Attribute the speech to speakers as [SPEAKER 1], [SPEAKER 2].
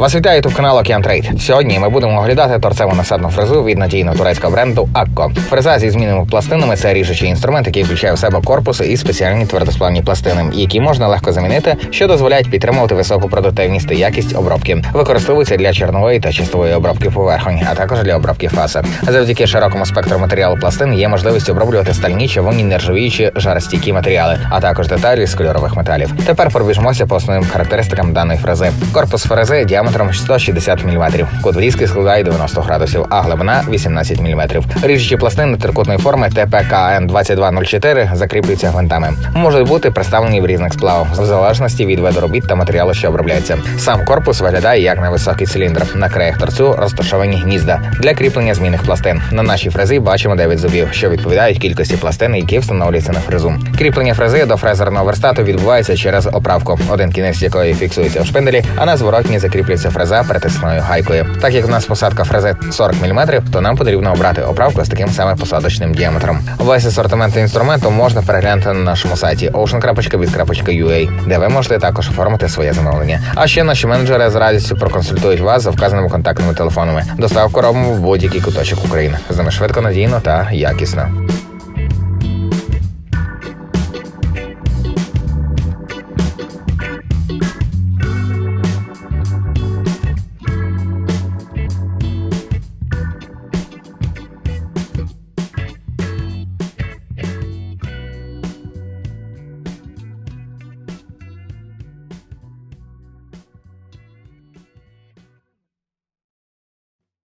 [SPEAKER 1] Вас вітає ютуб канал Океан Трейд. Сьогодні ми будемо оглядати торцеву насадну фрезу від надійного турецького бренду Акко. Фреза зі змінними пластинами це ріжучий інструмент, який включає в себе корпус і спеціальні твердосплавні пластини, які можна легко замінити, що дозволяють підтримувати високу продуктивність і якість обробки. Використовується для чорнової та чистової обробки поверхонь, а також для обробки фаси. Завдяки широкому спектру матеріалу пластин є можливість оброблювати стальні, човунні, нержавіючі, жаростійкі матеріали, а також деталі з кольорових металів. Тепер пробіжмося по основним характеристикам даної фрези. Корпус фрези діаметром 160 мм, кут врізки складає 90 градусів, а глибина 18 мм. Ріжучі пластини трикутної форми ТПКН 2204 закріплюються гвинтами. Можуть бути представлені в різних сплавах, в залежності від виду робіт та матеріалу, що обробляється. Сам корпус виглядає як невисокий циліндр. На краях торцю розташовані гнізда для кріплення змінних пластин. На нашій фрезі бачимо 9 зубів, що відповідають кількості пластин, які встановлюються на фрезу. Кріплення фрези до фрезерного верстату відбувається через оправку, один кінець якої фіксується в шпинделі, а на зворотній закріплюється фреза притисною гайкою. Так як у нас посадка фрези 40 мм, то нам потрібно обрати оправку з таким саме посадочним діаметром. Весь асортимент інструменту можна переглянути на нашому сайті ocean.biz.ua, де ви можете також оформити своє замовлення. А ще наші менеджери з радістю проконсультують вас за вказаними контактними телефонами. Доставку робимо в будь-який куточок України. З ними швидко, надійно та якісно.